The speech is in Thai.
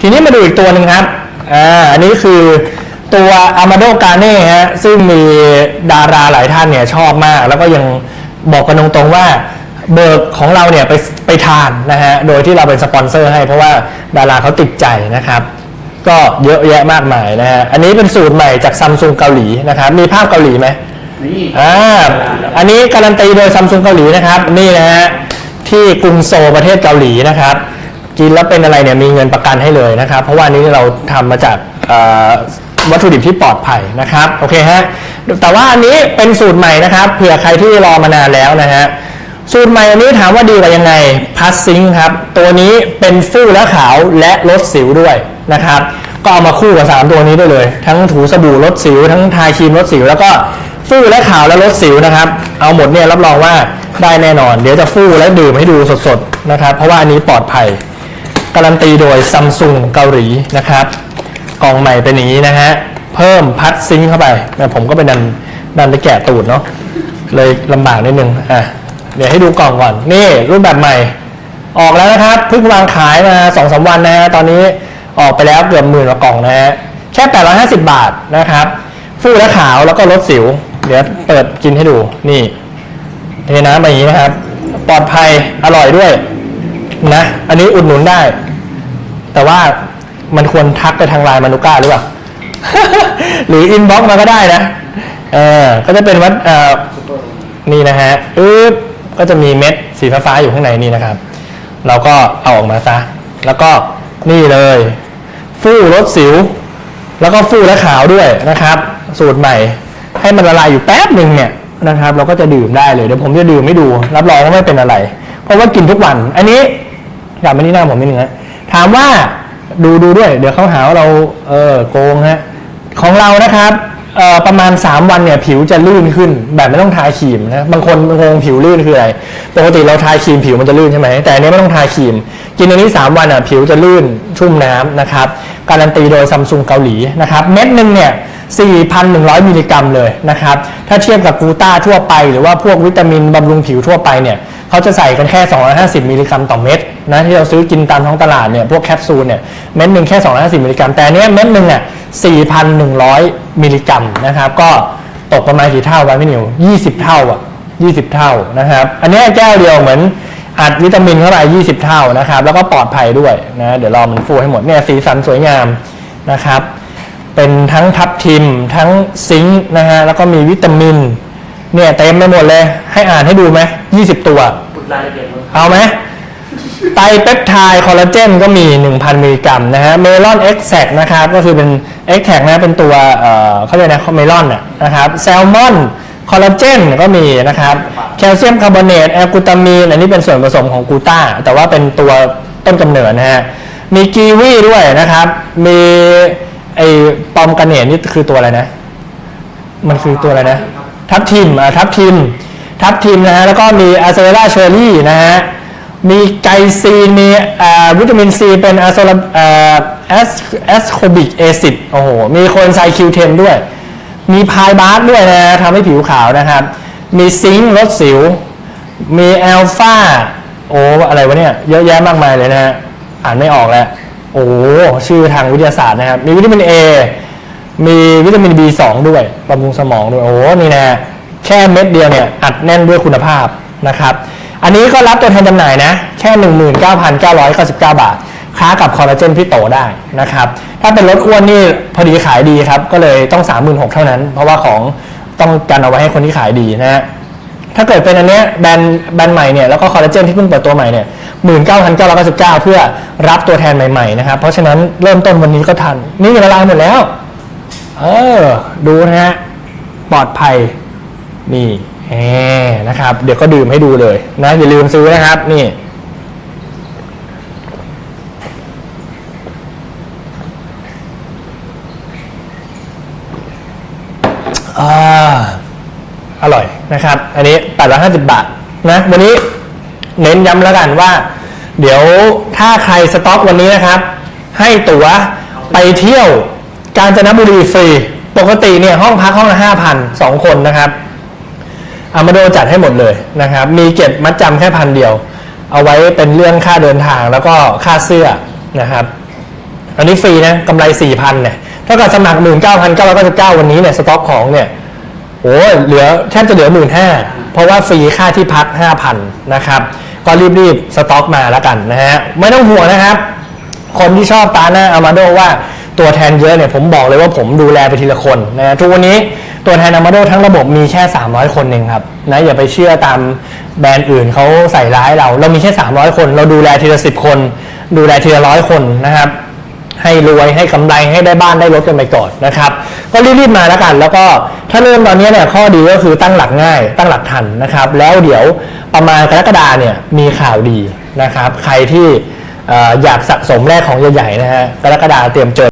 ทีนี้มาดูอีกตัวหนึ่งครับ อ่า อันนี้คือตัว Amado g a n e ฮะ ซึ่งมีดาราหลายท่านเนี่ยชอบมาก แล้วก็ยังบอกกันตรงๆว่าเบิร์กของเราเนี่ยไปไปทานนะฮะ โดยที่เราเป็นสปอนเซอร์ให้เพราะว่าดาราเขาติดใจนะครับ ก็เยอะแยะมากมายนะฮะ อันนี้เป็นสูตรใหม่จากซัมซุงเกาหลีนะครับ มีภาพเกาหลีไหมนี่อ่า อันนี้การันตีโดยซัมซุงเกาหลีนะครับ นี่นะฮะ ที่กรุงโซลประเทศเกาหลีนะครับ กินแล้วเป็นอะไรเนี่ยมีเงินประกันให้เลยนะครับ เพราะว่านี้เราทำมาจากวัตถุดิบที่ปลอดภัยนะครับโอเคฮะแต่ว่าอันนี้เป็นสูตรใหม่นะครับเผื่อใครที่รอมานานแล้วนะฮะสูตรใหม่อันนี้ถามว่าดีกว่ายังไงพัสซิงครับ ตัวนี้เป็นฟู่และขาวและลดสิวด้วยนะครับ ก็เอามาคู่กับ 3 ตัวนี้ได้เลย ทั้งถูสบู่ลดสิว ทั้งทาครีมลดสิว แล้วก็ฟู่และขาวและลดสิวนะครับ เอาหมดเนี่ยรับรองว่าได้แน่นอน เดี๋ยวจะฟู่และดื่มให้ดูสดๆนะครับ เพราะว่าอันนี้ปลอดภัย การันตีโดยซัมซุงเกาหลีนะครับกล่องใหม่เป็นอย่างนี้นะฮะเพิ่มพัดซิงเข้าไปนะผมก็ไปดันดันไปแกะตูดเนาะเลยลำบากนิดนึงอะเดี๋ยวให้ดูกล่องก่อน นี่รูปแบบใหม่ ออกแล้วนะครับเพิ่งวางขายมา2อสวันนะฮะตอนนี้ออกไปแล้วเกือบหมื่นกว่ากล่องนะฮะแค่ 850 บาทนะครับ ฟูและขาวแล้วก็ลดสิว เดี๋ยวเปิดกินให้ดูนี่เทน้ำมาอย่างนี้นะครับ ปลอดภัยอร่อยด้วย นะ อันนี้อุดหนุนได้ แต่ว่ามันควรทักไปทางไลน์มานุก้าหรือเปล่า หรืออินบ็อกมาก็ได้นะ เออ ก็จะเป็นวัดเอ่อนี่นะฮะอึ๊บก็จะมีเม็ดสีฟ้าๆอยู่ข้างในนี่นะครับ เราก็เอาออกมาซะ แล้วก็นี่เลย ฟู่ลดสิว แล้วก็ฟู่และขาวด้วยนะครับ สูตรใหม่ ให้มันละลายอยู่แป๊บหนึ่งเนี่ยนะครับ เราก็จะดื่มได้เลย เดี๋ยวผมจะดื่มไม่ดู รับรองว่าไม่เป็นอะไร เพราะว่ากินทุกวัน อันนี้ กลับมาที่หน้าผมนิดนึงนะถามว่าดูดูด้วย เดี๋ยวเขาหาว่าเราเออโกงฮะของเรานะครับเออประมาณ 3 วันเนี่ยผิวจะลื่นขึ้น แบบไม่ต้องทาครีมนะบางคนงงผิวลื่นคืออะไรปกติเราทาครีมผิวมันจะลื่นใช่ไหมแต่อันนี้ไม่ต้องทาครีม กินอันนี้ 3 วันอะผิวจะลื่นชุ่มน้ำนะครับการันตีโดยซัมซุงเกาหลีนะครับเม็ดหนึ่งเนี่ย4,100 มิลลิกรัมเลยนะครับถ้าเทียบกับกูต้าทั่วไป หรือว่าพวกวิตามินบำรุงผิวทั่วไปเนี่ย เขาจะใส่กันแค่ 250 มิลลิกรัมต่อเม็ดนะที่เราซื้อกินตามท้องตลาดเนี่ยพวกแคปซูลเนี่ยเม็ดหนึ่งแค่ 250 มิลลิกรัม แต่อันเนี้ยเม็ดหนึ่งเนี่ย4,100 มิลลิกรัมนะครับก็ตกประมาณกี่เท่าไว้พี่นิว20 เท่าอะ20 เท่านะครับ อันนี้แก้วเดียวเหมือนอัดวิตามินเข้าไป20 เท่านะครับ แล้วก็ปลอดภัยด้วยนะเดี๋ยวรอมันฟูให้หมดเนี่ยสีสันสวยงามนะครับ เป็นทั้งทับทิมทั้งซิงค์นะฮะแล้วก็มีวิตามิน เนี่ยเต็มไปหมดเลย ให้อ่านให้ดูไหม20ตัวปุดรายละเอียดมั้งเอาไหมไตรเปปไทด์คอลลาเจนก็มี 1,000 มิลลิกรัมนะฮะเมลอนเอ็กแซกนะครับก็คือเป็นเอ็กแทกนะเป็นตัวเอ่อเขาเรียกนะเมลอนน่ะนะครับแซลมอนคอลลาเจนก็มีนะครับแคลเซียมคาร์บอเนตแอลกลูตามีนอันนี้เป็นส่วนผสมของกลูต้า แต่ว่าเป็นตัวต้นกำเนิดนะฮะมีกีวีด้วยนะครับ มีไอปอมกระเนตนี่คือตัวอะไรนะ มันคือตัวอะไรนะ ทับทิมอะทับทิม ทับทิมนะฮะแล้วก็มีอะเซราเชอรี่นะฮะมีไกซีนมีอ่าวิตามินซีเป็นอะโซลาอ่าแอสแอสโคบิกแอซิดโอ้โห มีโคนไซคิวเทนด้วย มีพายบาร์ด้วยนะฮะทำให้ผิวขาวนะครับ มีซิงค์ลดสิว มีแอลฟาโอ้อะไรวะเนี่ย เยอะแยะมากมายเลยนะฮะอ่านไม่ออกแล้ว โอ้ชื่อทางวิทยาศาสตร์นะครับ มีวิตามิน A มีวิตามิน B2 ด้วยบำรุงสมองด้วยโอ้โหนี่นะแค่เม็ดเดียวเนี่ยอัดแน่นด้วยคุณภาพนะครับอันนี้ก็รับตัวแทนจำหน่ายนะ แค่ 19,999 บาท ค้ากับคอลลาเจนพี่โตได้นะครับถ้าเป็นรถอ้วนนี่พอดีขายดีครับ ก็เลยต้อง 36,000เท่านั้น เพราะว่าของต้องการเอาไว้ให้คนที่ขายดีนะฮะถ้าเกิดเป็นอันเนี้ยแบรนด์แบรนด์ใหม่เนี่ยแล้วก็คอลลาเจนที่เพิ่งเปิดตัวใหม่เนี่ยหมื่นเก้าพันเก้าร้อยเก้าสิบเก้าเพื่อรับตัวแทนใหม่ๆนะครับเพราะฉะนั้นเริ่มต้นวันนี้ก็ทัน นี่ละลายหมดแล้ว เออ ดูนะฮะ ปลอดภัย นี่แหมนะครับ เดี๋ยวก็ดื่มให้ดูเลยนะ อย่าลืมซื้อนะครับ นี่อ่าอร่อยนะครับ อันนี้ 850 บาทนะ วันนี้เน้นย้ำแล้วกันว่า เดี๋ยวถ้าใครสต็อกวันนี้นะครับ ให้ตั๋วไปเที่ยว กาญจนบุรีฟรี ปกติเนี่ยห้องพักห้องละ5,000สองคนนะครับอามาโดจัดให้หมดเลยนะครับ มีเก็บมัดจำแค่พันเดียว เอาไว้เป็นเรื่องค่าเดินทางแล้วก็ค่าเสื้อนะครับ อันนี้ฟรีนะกำไร4,000เนี่ยเท่ากับสมัคร19,999วันนี้เนี่ยสต็อกของเนี่ยโอ้เหลือแทบจะเหลือ15,000เพราะว่าฟรีค่าที่พัก5,000นะครับ ก็รีบๆสต็อกมาแล้วกันนะฮะไม่ต้องห่วงนะครับ คนที่ชอบตาหน้าอามาโดว่า ตัวแทนเยอะเนี่ยผมบอกเลยว่าผมดูแลไปทีละคนนะทุกวันนี้ตัวแทนอามาโดทั้งระบบมีแค่ 300 คนเองครับนะอย่าไปเชื่อตามแบรนด์อื่นเขาใส่ร้ายเรา เรามีแค่ 300 คน เราดูแลทีละ 10 คน ดูแลทีละร้อยคนนะครับ ให้รวยให้กำไรให้ได้บ้านได้รถกันไปก่อนนะครับ ก็รีบๆมาแล้วกัน แล้วก็ถ้าเริ่มตอนนี้เนี่ยข้อดีก็คือตั้งหลักง่าย ตั้งหลักทันนะครับ แล้วเดี๋ยวประมาณกรกฎาเนี่ยมีข่าวดีนะครับ ใครที่เอ่ออยากสะสมแรกของใหญ่ๆนะฮะกรกฎาเตรียมเจอ